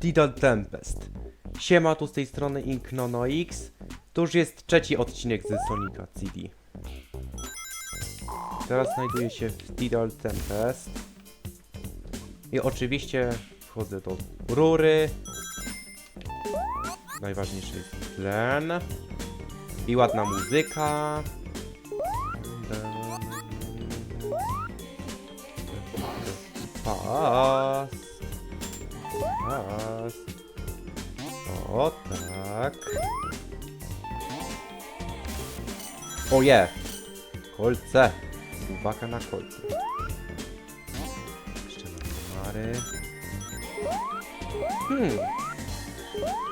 Tidal Tempest. Siema, tu z tej strony InknonoX. To już jest trzeci odcinek ze Sonika CD. Teraz znajduję się w Tidal Tempest. I oczywiście wchodzę do rury. Najważniejszy jest tlen. I ładna muzyka. Pas. Pas. O tak. Oje! Kolce! Uwaga na kolce. Jeszcze mary. Hmm.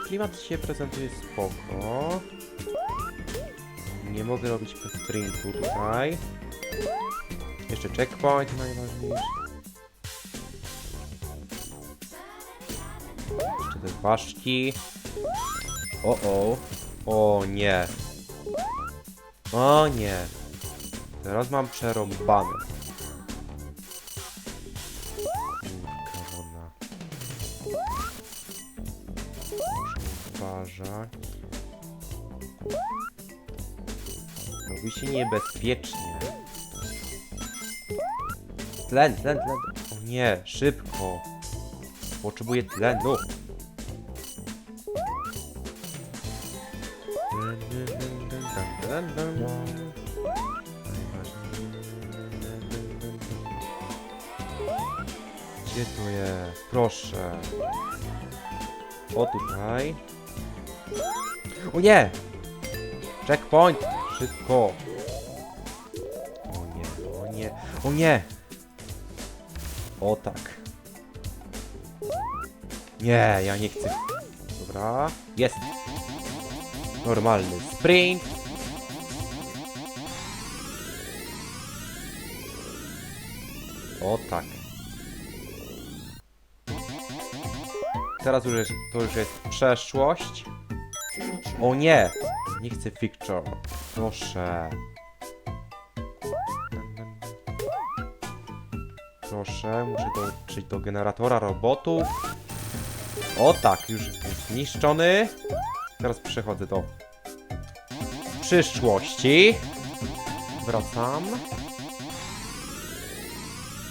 Klimat się prezentuje spoko. Nie mogę robić sprintu tutaj. Jeszcze checkpoint najważniejszy. Jeszcze te paszczki. O o. O nie. O nie. Teraz mam przerąbane. Kurka. Muszę uważać. Robi się niebezpiecznie. Tlen, tlen, tlen. O nie, szybko. Potrzebuję tlenu. Gdzie to jest? Proszę. O tutaj. O nie! Checkpoint! Szybko! O nie, o nie, o nie! O tak. Nie, ja nie chcę. Dobra, jest. Normalny sprint. O tak. Teraz już jest, to już jest przeszłość. O nie! Nie chcę picture. Proszę. Proszę, muszę dołączyć do generatora robotów. O tak, już jest zniszczony. Teraz przechodzę do przyszłości. Wracam.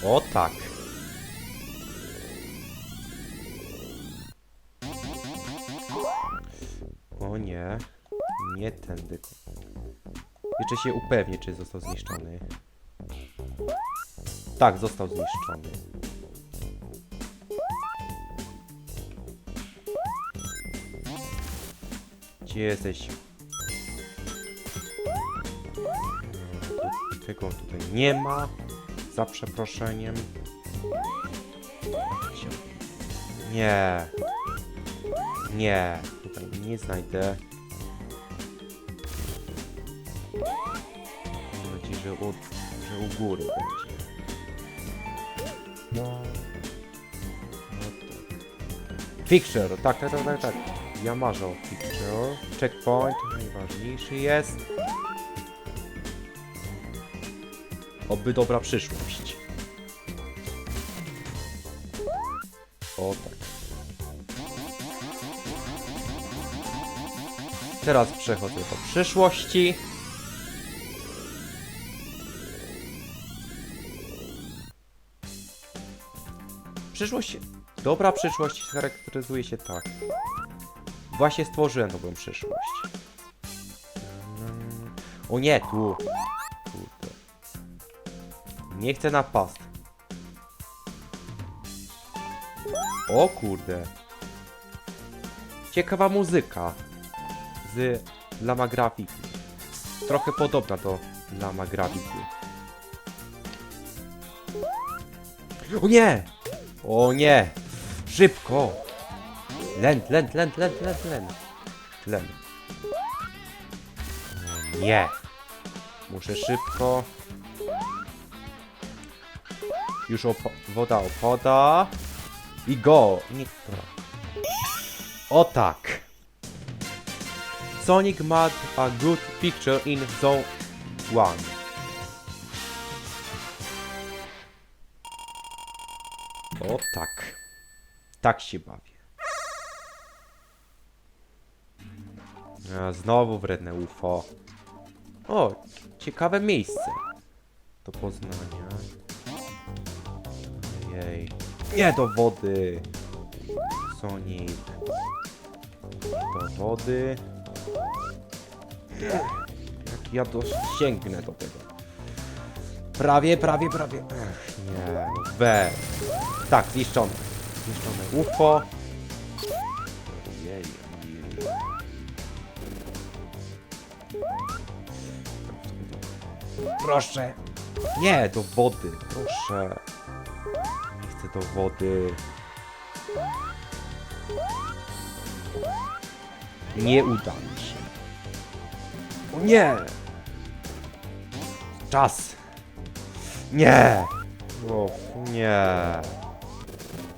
O tak. O nie. Nie tędy. Jeszcze się upewnię, czy został zniszczony. Tak, został zniszczony. Gdzie jesteś? Tego tutaj nie ma. Za przeproszeniem. Nie. Nie. Tutaj nie znajdę. Mam nadzieję, że u, że u góry będzie. No. No. Picture, tak, tak, tak, tak, tak. Ja marzę o picture. Checkpoint, najważniejszy jest. Oby dobra przyszłość. O tak. Teraz przechodzę do przyszłości. Przyszłość. Dobra przyszłość charakteryzuje się tak. Właśnie stworzyłem dobrą przyszłość. O nie, tu. Nie chcę na past. O kurde. Ciekawa muzyka. Z Lama Grafiki. Trochę podobna do Lama Grafiki. O nie! O nie! Szybko! Tlen, tlen, tlen, tlen, tlen. Tlen. O nie! Muszę szybko. Już op woda opada. I go! Nie, dobra. O tak! Sonic made a good picture in zone 1. O tak. Tak się bawię. A, znowu wredne UFO. O, ciekawe miejsce do poznania. Jej. Nie do wody. Sonic. Do wody. Jak ja dosięgnę do tego. Prawie, prawie, prawie. Ech, nie, no we. Tak, zniszczone. Zniszczone UFO. Jej. Proszę. Nie, do wody. Proszę. Do wody. Nie uda mi się. O nie! Czas. Nie! O, nie.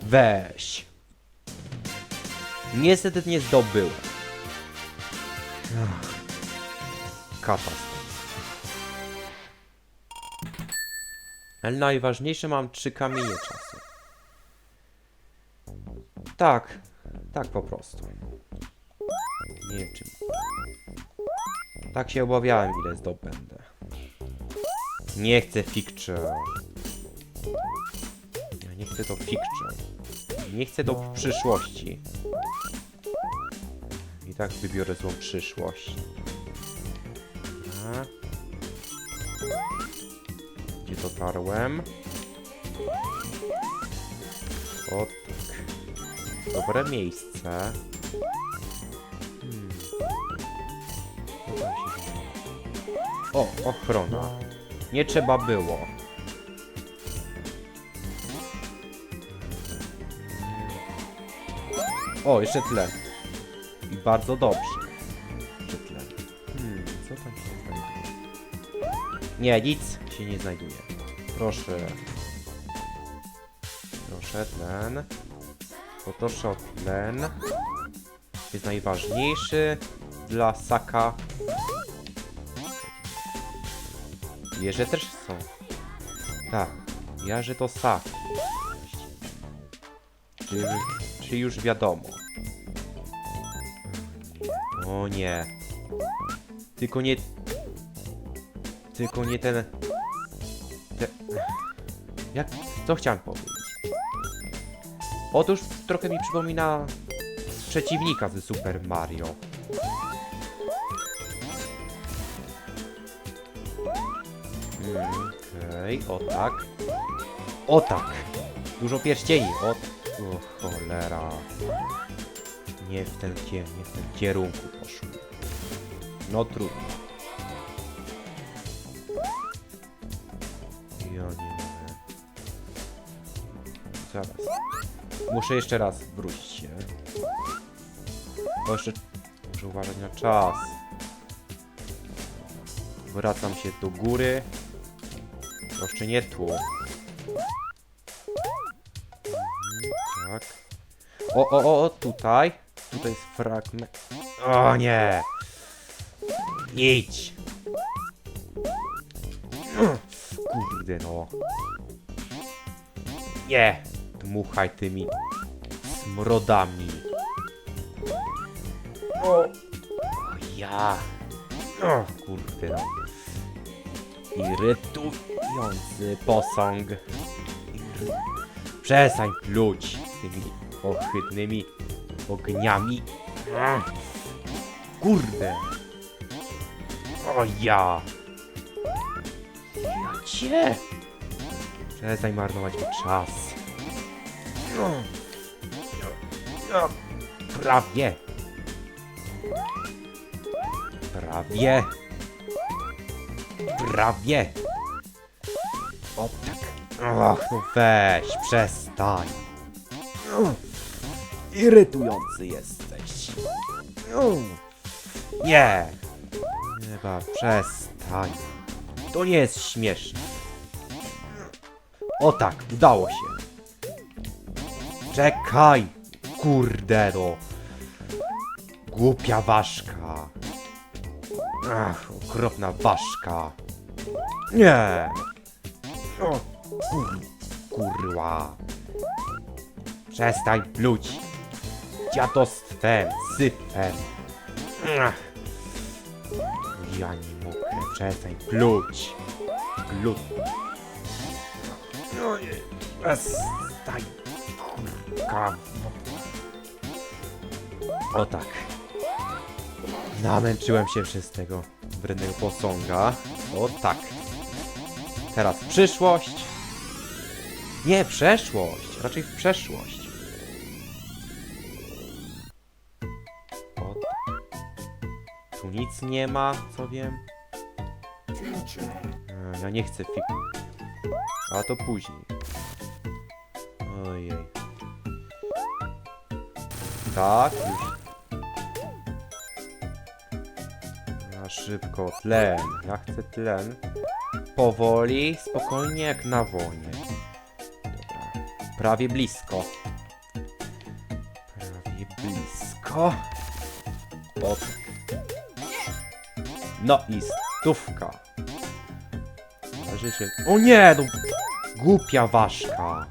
Weź. Niestety nie zdobyłem. Katastrofa. Ale najważniejsze mam trzy kamienie czasu. Tak, tak po prostu. Nie wiem czym. Tak się obawiałem ile zdobędę. Nie chcę picture. Ja nie chcę do picture. Nie chcę do przyszłości. I tak wybiorę złą przyszłość. Gdzie dotarłem? O. Dobre miejsce. Hmm. O, ochrona. Nie trzeba było. O, jeszcze tlen. I bardzo dobrze. Jeszcze. Hmm, co tam się znajduje? Nie, nic się nie znajduje. Proszę. Proszę, tlen. Poproszę o tlen. Jest najważniejszy dla Saka. Wieże też są. Tak, ja, że to Sak. Czy, czy już wiadomo? O nie. Tylko nie... Tylko nie ten... Te... Jak... Co chciałem powiedzieć? Otóż trochę mi przypomina przeciwnika ze Super Mario. Okej, o tak. O tak! Dużo pierścieni, o... o cholera. Nie w ten nie w tym kierunku poszło. No trudno. Ja nie mogę. Zaraz. Muszę jeszcze raz wrócić się. Bo jeszcze muszę uważać na czas. Wracam się do góry. Jeszcze nie tu. Mhm, Tak. O, o, o, o, tutaj. Tutaj jest fragment. O nie! Idź! Kurde no. Nie! Dmuchaj tymi smrodami. O! ja! O, kurde. Irytujący posąg. Przestań pluć tymi ohydnymi ogniami. Kurde. O ja. Ja cię. Przestań marnować mi czas. No. No. Prawie. Prawie. Prawie. O tak. Och, no weź, przestań. Irytujący jesteś. Nie. Chyba przestań. To nie jest śmieszne. O tak, udało się. Czekaj. Kurde no. Głupia ważka. Ach, okropna ważka. Nie. O, kur, kurła. Przestań pluć. Dziadostwem, syfem. Ach, Ja nie mogę, przestań pluć. Plut. Ojej, Przestań. O tak. Namęczyłem się przez tego wrednego posąga. O tak. Teraz przyszłość. Nie, przeszłość. Raczej w przeszłość. O tak. Tu nic nie ma, co wiem. E, Ja nie chcę fik... A to później. Ojej. Tak, już. Na szybko, tlen. Ja chcę tlen. Powoli, spokojnie jak na wonie. Dobra. Prawie blisko. Prawie blisko. O. tak. No i stówka. Należy się... O nie, no! Głupia ważka.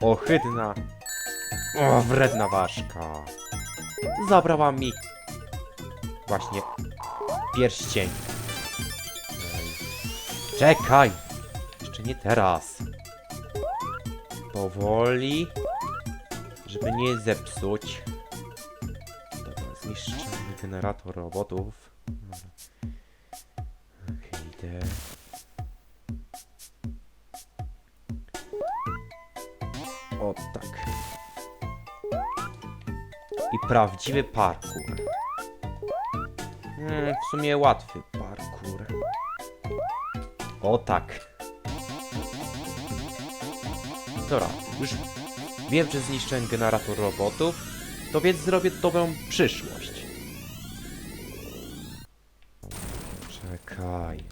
Ohydna. O, wredna ważka. Zabrała mi właśnie pierścień. Czekaj! Jeszcze nie teraz. Powoli. Żeby nie zepsuć. Dobra, zniszczony generator robotów. Idę. Tak. I prawdziwy parkour. Hmm, w sumie łatwy parkour. O tak. Dobra, już wiem, że zniszczyłem generator robotów, to więc zrobię dobrą przyszłość. Czekaj.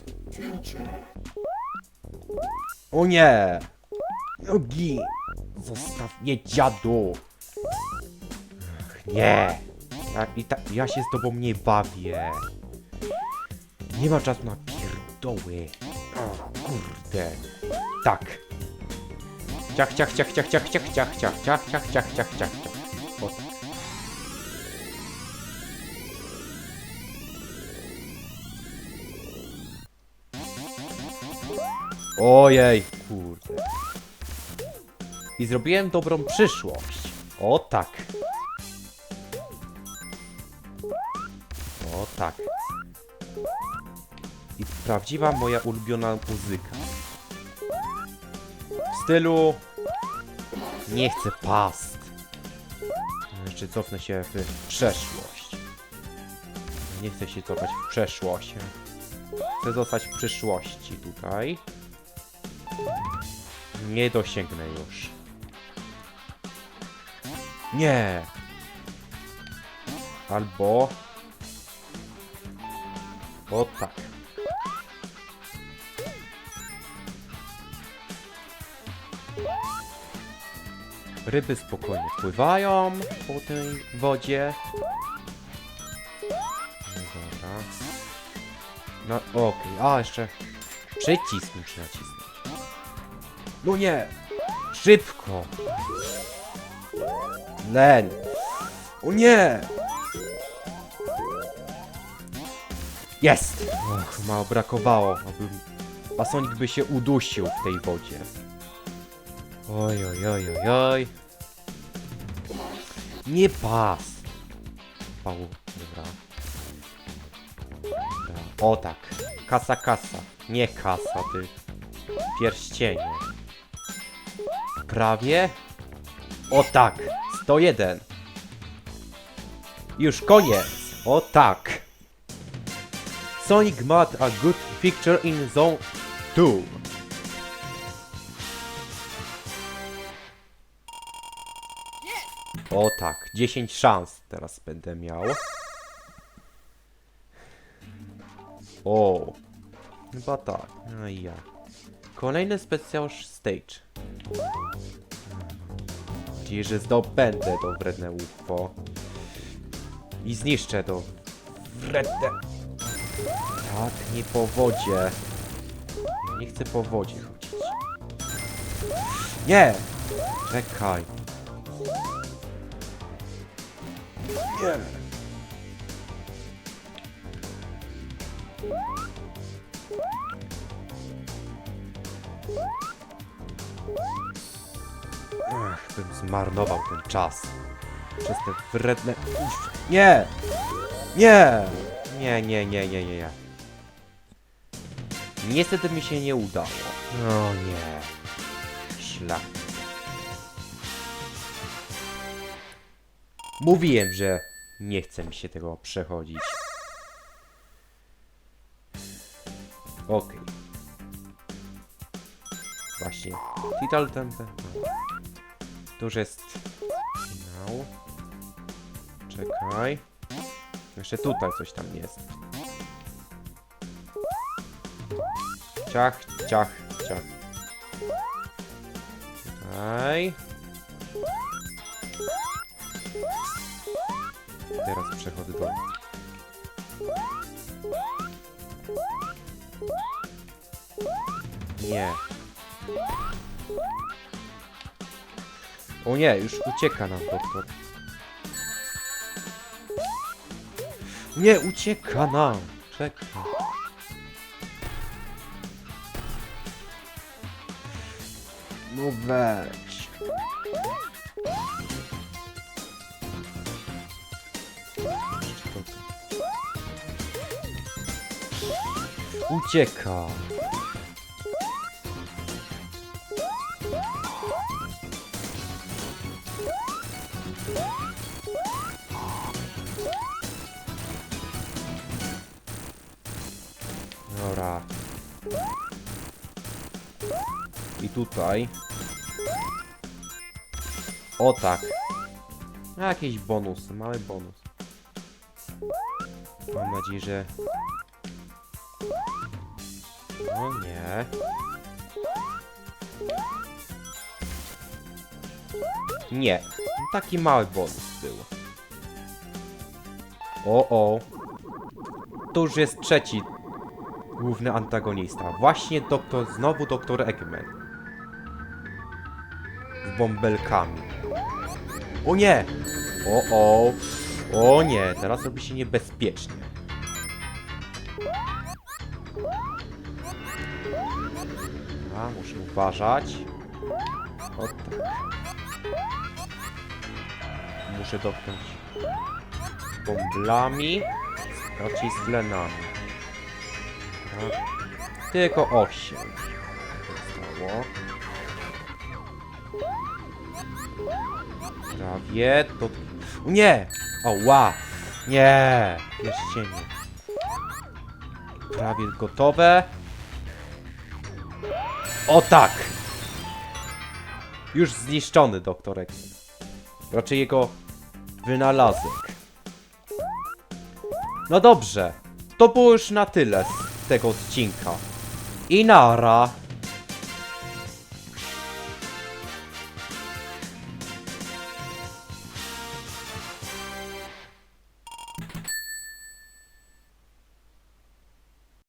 O nie! Nogi! Zostaw mnie, dziadu! Nie! Ja, i ta, ja się z tobą nie bawię. Nie ma czasu na pierdoły. Kurde. Tak. Ciach, ciach, ciach, ciach, ciach, ciach, ciach, ciach, ciach, ciach, ciach, ciach, ciach, ciach. Tak. Ojej, kurde. I zrobiłem dobrą przyszłość. O tak. O tak. I prawdziwa moja ulubiona muzyka. W stylu... Nie chcę past. Jeszcze cofnę się w przeszłość. Nie chcę się cofać w przeszłość. Chcę zostać w przyszłości tutaj. Nie dosięgnę już. Nie. Albo... O tak. Ryby spokojnie pływają po tej wodzie. No dobra. No okej, a jeszcze przycisk muszę nacisnąć. No nie! Szybko! Len! O nie! Jest! Och, mało brakowało, aby Basonik by się udusił w tej wodzie. Oj, oj, oj, oj, oj. Nie pas! Pał, dobra. dobra. O tak. Kasa, kasa. Nie kasa, ty. Pierścienie. Prawie? O tak. 101. Już koniec. O tak. Sonic made a good picture in zone 2. O tak, 10 szans teraz będę miał. O, chyba tak. No i ja. Kolejny specjal stage nadzieję, że zdobędę to wredne UFO. I zniszczę to wredne... Tak, nie po wodzie. Nie chcę po wodzie chodzić. Nie! Czekaj. Nie! What? Ach, bym zmarnował ten czas. Przez te wredne... Nie! Nie! Nie, nie, nie, nie, nie, nie. Niestety mi się nie udało. O nie. Szlak. Mówiłem, że nie chce mi się tego przechodzić. Okej. Właśnie. Tital Tempe. To już jest finał. Czekaj. Jeszcze tutaj coś tam jest. Ciach, ciach, ciach. Tutaj. Teraz przechodzę do... Nie. O nie, już ucieka nam doktor. Nie, ucieka nam. Czekaj. No weź. Ucieka. Dobra. I tutaj. O tak. Jakiś bonus, mały bonus. Mam nadzieję, że... No nie. Nie. Taki mały bonus był. O, o. To już jest trzeci główny antagonista. Właśnie doktor, znowu doktor Eggman. Z bąbelkami. O nie! O, o. O nie, teraz robi się niebezpiecznie. A, muszę uważać. O tak. Muszę dotknąć bąblami, raczej z Tylko 8. Zostało. Prawie to... Nie! O, ła! Nie! Pierścienie. Prawie gotowe. O tak! Już zniszczony doktorek. Raczej jego wynalazek. No dobrze. To było już na tyle tego odcinka. I nara.